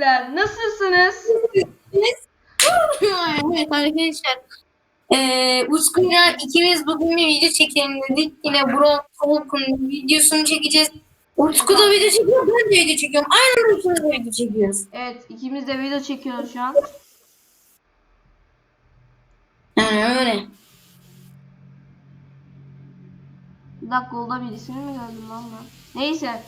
Türkler. Nasılsınız? evet arkadaşlar. Ee, Utku'yla ikimiz bugün bir video çekelim dedik. Yine Bro Talk'un videosunu çekeceğiz. Utku da video çekiyor, ben de video çekiyorum. Aynı Utku'da da video çekiyoruz. Evet ikimiz de video çekiyoruz şu an. Yani öyle. Bir dakika olda birisini mi gördüm lan ben? Neyse.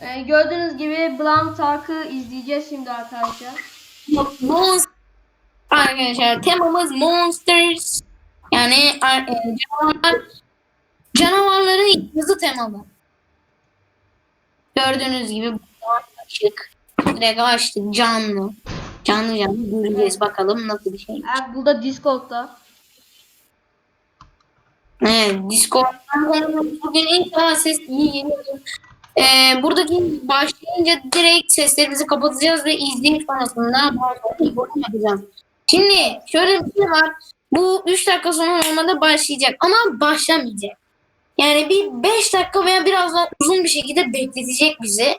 Ee, gördüğünüz gibi Blam Tark'ı izleyeceğiz şimdi arkadaşlar. Monster. Arkadaşlar temamız Monsters. Yani e, canavarlar canavarların hızı temalı. Gördüğünüz gibi bu açık. Direkt açtık canlı. Canlı canlı göreceğiz bakalım nasıl bir şey. Evet burada Discord'da. Evet, Discord'dan bugün ilk defa ses iyi geliyor. Ee, buradaki başlayınca direkt seslerimizi kapatacağız ve izleyip sonrasında yapacağız. Şimdi şöyle bir şey var. Bu 3 dakika sonra normalde başlayacak ama başlamayacak. Yani bir 5 dakika veya biraz daha uzun bir şekilde bekletecek bizi.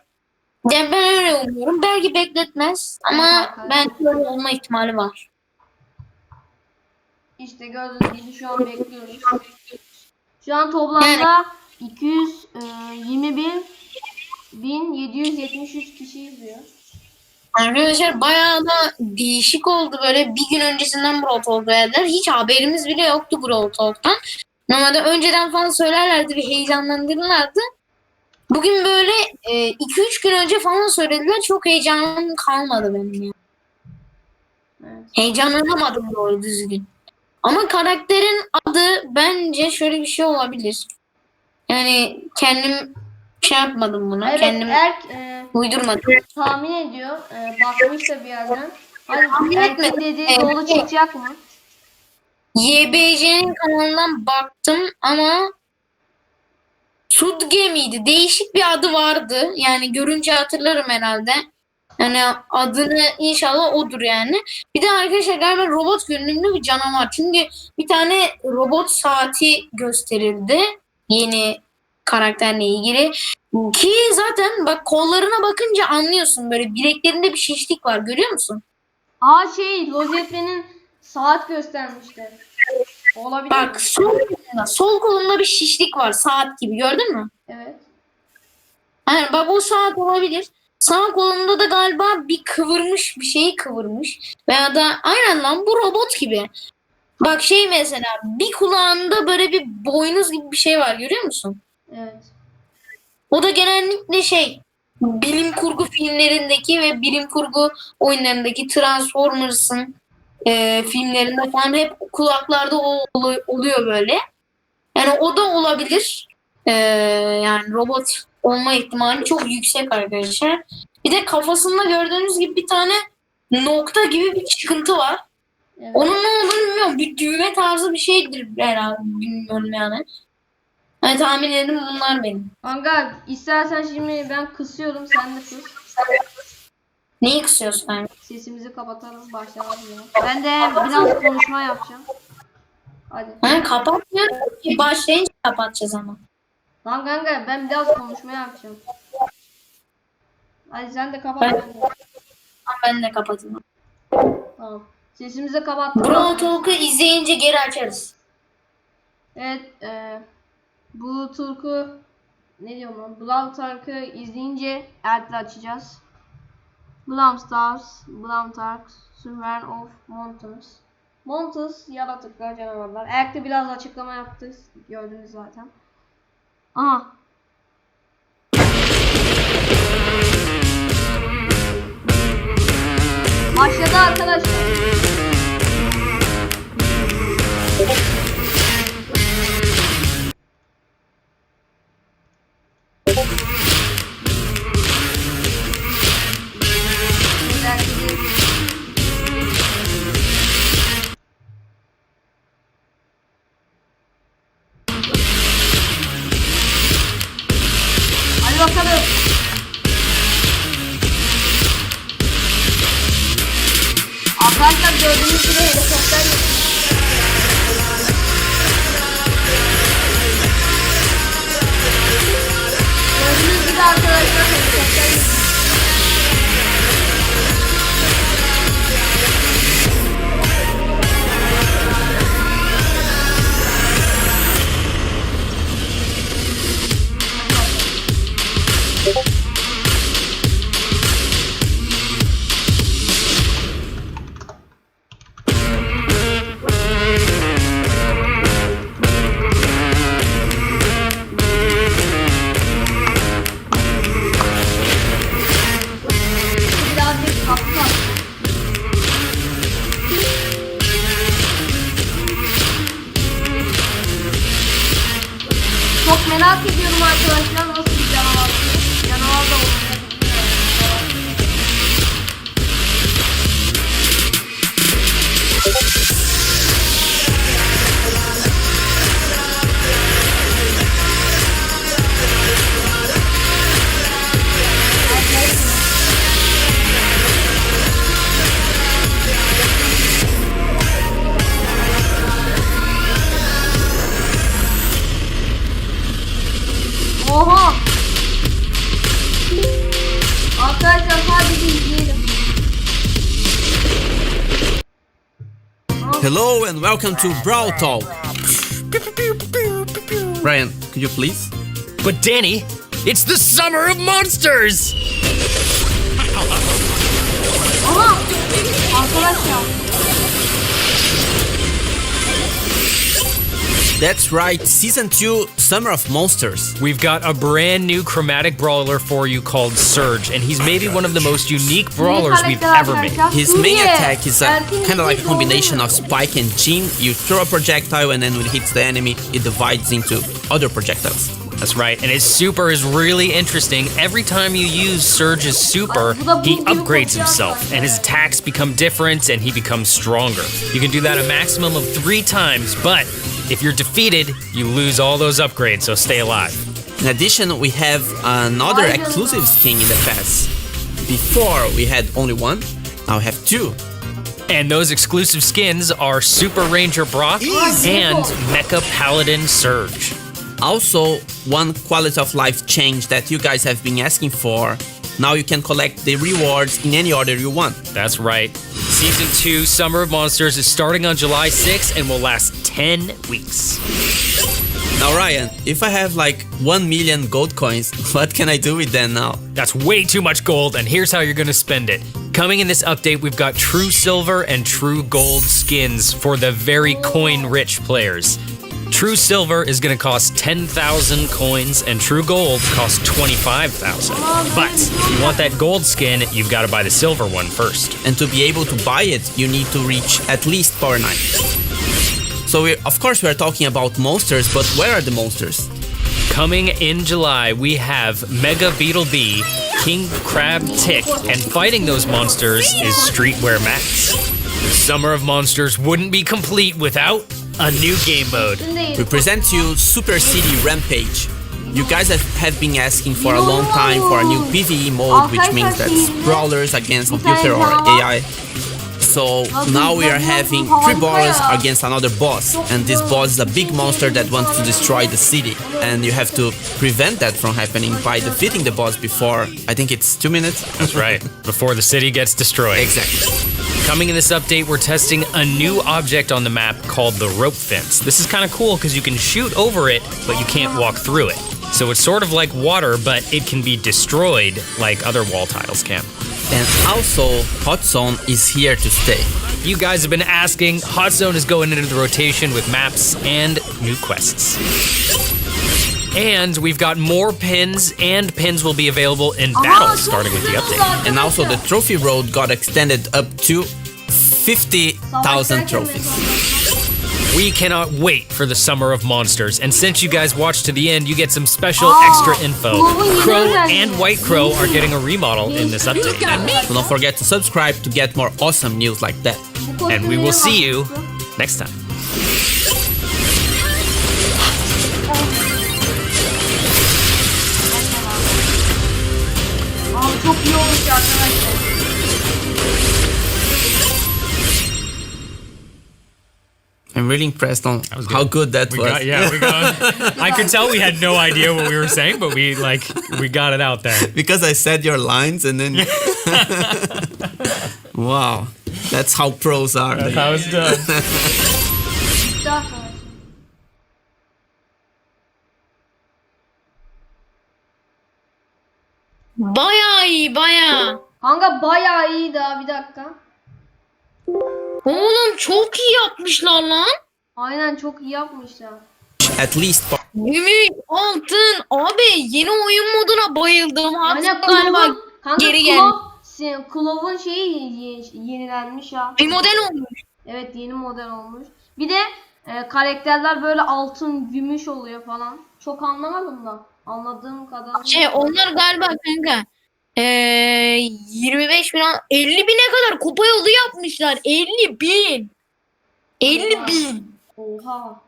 Yani ben öyle umuyorum. Belki bekletmez ama ben öyle olma ihtimali var. İşte gördüğünüz gibi şu an bekliyoruz. Şu an toplamda 220 bin 1773 kişi izliyor. Arkadaşlar bayağı da değişik oldu böyle bir gün öncesinden Brawl Talk verdiler. Hiç haberimiz bile yoktu Brawl Talk'tan. Normalde önceden falan söylerlerdi bir heyecanlandırırlardı. Bugün böyle 2-3 gün önce falan söylediler. Çok heyecanım kalmadı benim ya. Evet. Heyecanlanamadım doğru düzgün. Ama karakterin adı bence şöyle bir şey olabilir. Yani kendim şey yapmadım buna. Evet, kendim Erk e, uydurmadım. tahmin ediyor. E, bakmış da bir yerden. Hadi Tahmin etmedim. dediği Evet. doğru çıkacak mı? YBC'nin kanalından baktım ama Sudge miydi? Değişik bir adı vardı. Yani görünce hatırlarım herhalde. Yani adını inşallah odur yani. Bir de arkadaşlar galiba robot görünümlü bir canavar. Çünkü bir tane robot saati gösterildi. Yeni karakterle ilgili. Ki zaten bak kollarına bakınca anlıyorsun. Böyle bileklerinde bir şişlik var. Görüyor musun? Aa şey Rozette'nin saat göstermişti. Olabilir mi? Bak sol kolunda, sol kolunda bir şişlik var. Saat gibi gördün mü? Evet. Aynen bak o saat olabilir. Sağ kolunda da galiba bir kıvırmış bir şeyi kıvırmış. Veya da aynen lan bu robot gibi. Bak şey mesela bir kulağında böyle bir boynuz gibi bir şey var görüyor musun? Evet. O da genellikle şey bilim kurgu filmlerindeki ve bilim kurgu oyunlarındaki Transformers'ın e, filmlerinde falan hep kulaklarda o olu- oluyor böyle. Yani o da olabilir. E, yani robot olma ihtimali çok yüksek arkadaşlar. Bir de kafasında gördüğünüz gibi bir tane nokta gibi bir çıkıntı var. evet. Onun ne olduğunu bilmiyorum. Bir düğme tarzı bir şeydir herhalde. Bilmiyorum yani. Yani tahmin edelim bunlar benim. Kanka istersen şimdi ben kısıyorum sen de kıs. Neyi kısıyorsun sen? Sesimizi kapatalım başlayalım ya. Ben de biraz konuşma yapacağım. Hadi. Ha, kapatmıyorum ki. Başlayınca kapatacağız ama. Lan kanka ben biraz konuşma yapacağım. Hadi sen de kapat. Ben- ben de. Ben kapatayım. Tamam. Sesimizi kapattık. Brawl Talk'u izleyince geri açarız. Evet. E, bu Turku ne diyorum lan? Blam Tark'ı izleyince Ert'le açacağız. Blam Stars, Blam Tark, Survivor of Mountains. Mountains yaratıklar, canavarlar. Erk'te biraz açıklama yaptık. Gördünüz zaten. Aha. Başladı arkadaşlar. Hello and welcome to Brawl Talk. Ryan, could you please? But Danny, it's the summer of monsters! Ama arkadaşlar oh, That's right, Season 2 Summer of Monsters. We've got a brand new chromatic brawler for you called Surge, and he's maybe one of the most unique brawlers we've ever made. His main attack is kind of like a combination of Spike and Jean. You throw a projectile and then when it hits the enemy, it divides into other projectiles. That's right, and his super is really interesting. Every time you use Surge's super, he upgrades himself, and his attacks become different and he becomes stronger. You can do that a maximum of three times, but if you're defeated, you lose all those upgrades, so stay alive. In addition, we have another exclusive skin in the pass. Before we had only one, now we have two. And those exclusive skins are Super Ranger Brock and Mecha Paladin Surge. Also, one quality of life change that you guys have been asking for. Now you can collect the rewards in any order you want. That's right. Season 2 Summer of Monsters is starting on July 6th and will last 10 weeks. Now, Ryan, if I have like 1 million gold coins, what can I do with them now? That's way too much gold, and here's how you're gonna spend it. Coming in this update, we've got true silver and true gold skins for the very coin rich players. True silver is gonna cost 10,000 coins, and true gold costs 25,000. But if you want that gold skin, you've gotta buy the silver one first. And to be able to buy it, you need to reach at least Power 9. So, we of course, we're talking about monsters, but where are the monsters? Coming in July, we have Mega Beetle B, King Crab Tick, and fighting those monsters is Streetwear Max. The Summer of Monsters wouldn't be complete without a new game mode. We present you Super City Rampage. You guys have, have been asking for a long time for a new PvE mode, which means that brawlers against computer or AI. So now we are having three brawlers against another boss, and this boss is a big monster that wants to destroy the city, and you have to prevent that from happening by defeating the boss before I think it's two minutes. That's right, before the city gets destroyed. Exactly. Coming in this update, we're testing a new object on the map called the rope fence. This is kind of cool because you can shoot over it, but you can't walk through it. So it's sort of like water, but it can be destroyed like other wall tiles can. And also, Hot Zone is here to stay. You guys have been asking. Hot Zone is going into the rotation with maps and new quests. And we've got more pins, and pins will be available in battle starting with the update. And also, the trophy road got extended up to 50,000 trophies. We cannot wait for the Summer of Monsters, and since you guys watched to the end, you get some special Oh, extra info. Crow and White Crow are getting a remodel in this update. So don't forget to subscribe to get more awesome news like that. And we will see you next time. Çok iyi olmuş arkadaşlar. I'm really impressed on was how good. good that We was. got, yeah, we got. I could tell we had no idea what we were saying, but we like we got it out there. Because I said your lines and then. wow. That's how pros are. That's how it's done. Kanka bayağı iyiydi ha bir dakika. Oğlum çok iyi yapmışlar lan. Aynen çok iyi yapmışlar. At least Gümüş, altın. Abi yeni oyun moduna bayıldım. Hatta Aynen galiba Klov'un kanka geri Klov, se- Klov'un şeyi ye- yenilenmiş ya. bir model olmuş. Evet yeni model olmuş. Bir de e, karakterler böyle altın, gümüş oluyor falan. Çok anlamadım da. Anladığım kadarıyla. Şey onlar galiba kanka. Ee, 25 bin 50 bine kadar kupa yolu yapmışlar. 50 bin. 50 bin. Oha.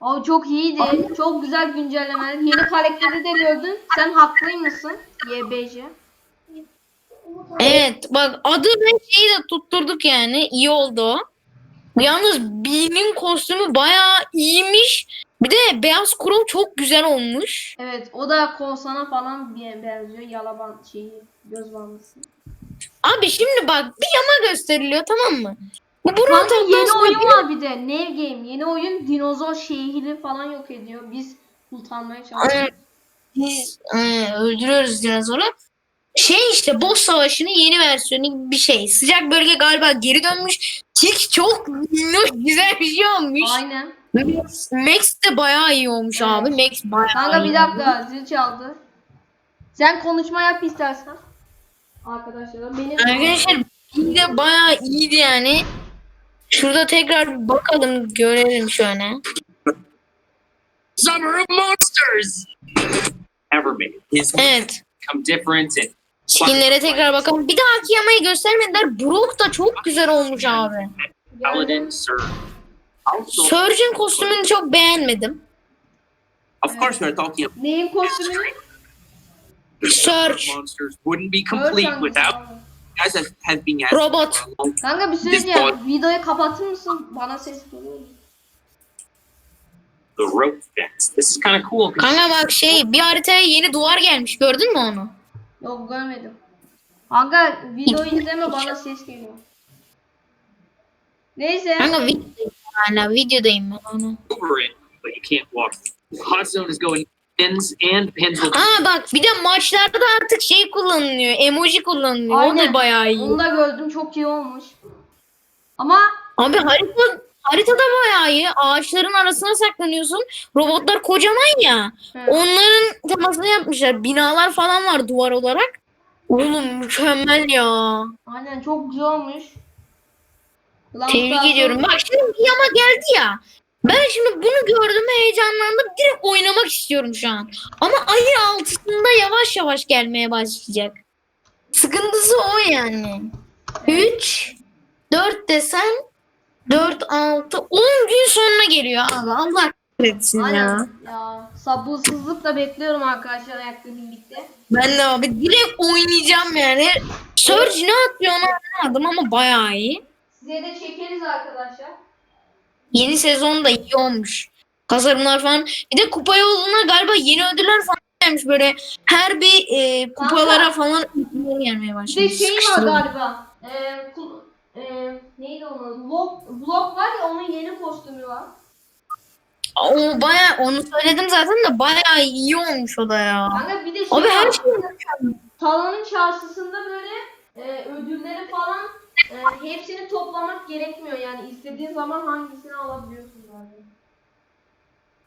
Abi çok iyiydi. Çok güzel güncellemeler. Yeni karakteri de gördün. Sen haklıymışsın. YBC. Evet bak adı ve şeyi de tutturduk yani. İyi oldu o. Yalnız Bee'nin kostümü bayağı iyiymiş. Bir de beyaz krom çok güzel olmuş. Evet o da Korsan'a falan benziyor. Yalaban şeyi göz bandısı. Abi şimdi bak bir yama gösteriliyor tamam mı? Bu Brontok'tan yeni oyun bir- var bir de. Nev Game. Yeni oyun dinozor şehri falan yok ediyor. Biz kurtarmaya çalışıyoruz. Biz e, öldürüyoruz dinozoru. Şey işte boss savaşının yeni versiyonu gibi bir şey. Sıcak bölge galiba geri dönmüş. Tik çok minnoş güzel bir şey olmuş. Aynen. Max, de bayağı iyi olmuş Evet. abi. Max bayağı Kanka iyi bir dakika zil çaldı. Sen konuşma yap istersen. Arkadaşlar benim Arkadaşlar bir de bayağı iyiydi yani. Şurada tekrar bir bakalım görelim şöyle. Summer of Monsters ever made. His Evet. Come different and Skinlere tekrar bakalım. Bir dahaki yamayı göstermediler. Brock da çok güzel olmuş abi. Paladin Surge. Kostümünü çok beğenmedim. of course we're talking about neyin kostümünü? Surge. Monsters wouldn't be complete without guys that have been asking Robot. Kanka bir şey This diyeceğim. Videoyu kapatır mısın? Bana ses geliyor. the rope dance. This is kind of cool. 'cause Kanka bak şey bir haritaya yeni duvar gelmiş. Gördün mü onu? Yok görmedim. Kanka videoyu izleme bana ses geliyor. Neyse. Kanka videodayım hala. Videodayım ben onu. over it, but you can't walk. Hot zone is going pins and pins will Aa bak bir de maçlarda da artık şey kullanılıyor. Emoji kullanılıyor. O da bayağı iyi. Onu da gördüm çok iyi olmuş. Ama Abi harita haritada bayağı iyi. Ağaçların arasına saklanıyorsun. Robotlar kocaman ya. Evet. Onların temasını yapmışlar. Binalar falan var duvar olarak. Oğlum mükemmel ya. aynen çok güzel olmuş. Lan Tebrik ediyorum. Bak şimdi bir yama geldi ya. Ben şimdi bunu gördüm heyecanlandım. Direkt oynamak istiyorum şu an. Ama ayı altısında yavaş yavaş gelmeye başlayacak. Sıkıntısı o yani. 3, 4 desen 4, 6, 10 gün sonra geliyor abi. Allah kahretsin ya. Aynen. Ya sabırsızlıkla bekliyorum arkadaşlar ayakta birlikte. Ben de abi direkt oynayacağım yani. Surge ne atıyor onu anlamadım ama bayağı iyi. Size de çekeriz arkadaşlar. Yeni sezon da iyi olmuş. Tasarımlar falan. Bir de kupa yoluna galiba yeni ödüller falan gelmiş böyle. Her bir e, kupalara Kanka. falan ödüller gelmeye Bir başlamış. de şey var galiba. Kul- ee, neydi onun? Blok, blok var ya onun yeni kostümü var. O baya onu söyledim zaten de baya iyi olmuş o da ya. Kanka bir de şey Abi her var. şey Talon'un çarşısında böyle e, ödülleri falan e, hepsini toplamak gerekmiyor. Yani istediğin zaman hangisini alabiliyorsun zaten.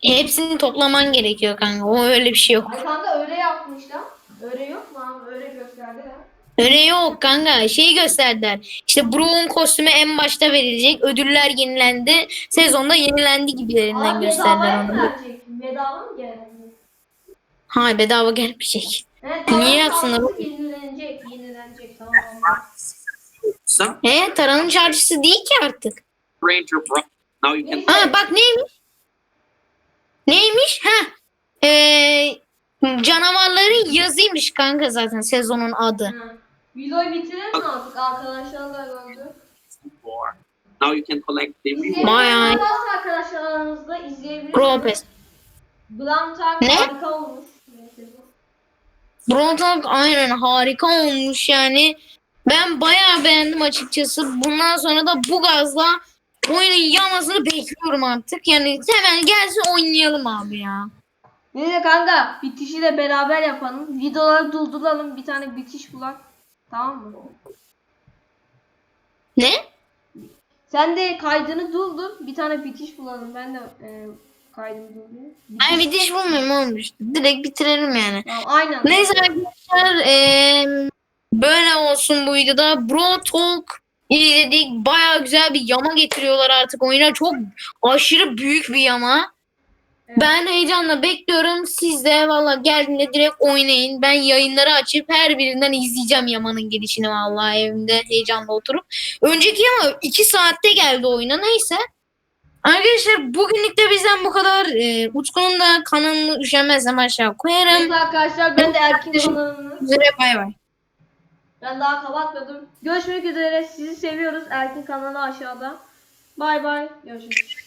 hepsini toplaman gerekiyor kanka. O öyle bir şey yok. Ay kanka öyle yapmışlar. Öyle yok mu abi? Öyle gösterdiler. Öyle yok kanka. Şeyi gösterdiler. İşte Brock'un kostümü en başta verilecek. Ödüller yenilendi. Sezonda yenilendi gibilerinden Abi gösterdiler onu. gelecek? Bedava mı gelecek? Hayır bedava gelmeyecek. Evet, Niye yapsınlar? Yenilenecek, yenilenecek. Tamam. E Taran'ın çarşısı değil ki artık. Ranger bro. Now you can. Aa bak neymiş? Neymiş? Ha. Ee, canavarların yazıymış kanka zaten sezonun adı. Ha. Videoyu bitirelim mi artık? Arkadaşlar da gördü. for. Now you can collect the reward. Bayağı- İzleyebilenler varsa arkadaşlar aranızda izleyebilirsiniz. Gropes. Blantark Ne? harika olmuş. Brontok aynen harika olmuş yani. Ben bayağı beğendim açıkçası. Bundan sonra da bu gazla oyunun yamasını bekliyorum artık. Yani hemen gelsin oynayalım abi ya. Neyse kanka bitişi de beraber yapalım. Videoları durduralım. Bir tane bitiş bulak. Tamam mı? Ne? Sen de kaydını durdur. Bir tane bitiş bulalım. Ben de e, kaydımı durdurayım. Ay bir diş bulmuyorum olmuş. Direkt bitirelim yani. Tamam, aynen. Neyse arkadaşlar eee, böyle olsun bu videoda. Bro Talk izledik. Baya güzel bir yama getiriyorlar artık oyuna. Çok aşırı büyük bir yama. Evet. Ben heyecanla bekliyorum. Siz de valla geldiğinde direkt oynayın. Ben yayınları açıp her birinden izleyeceğim Yaman'ın gelişini valla evimde heyecanla oturup. Önceki Yama 2 saatte geldi oyuna neyse. Arkadaşlar bugünlük de bizden bu kadar. Ee, Utku'nun da kanalını üşenmezsem aşağı koyarım. Neyse arkadaşlar ben de Erkin kanalını Üzere bay bay. ben daha kapatmadım. Görüşmek üzere. Sizi seviyoruz. Erkin kanalı aşağıda. Bay bay. Görüşürüz.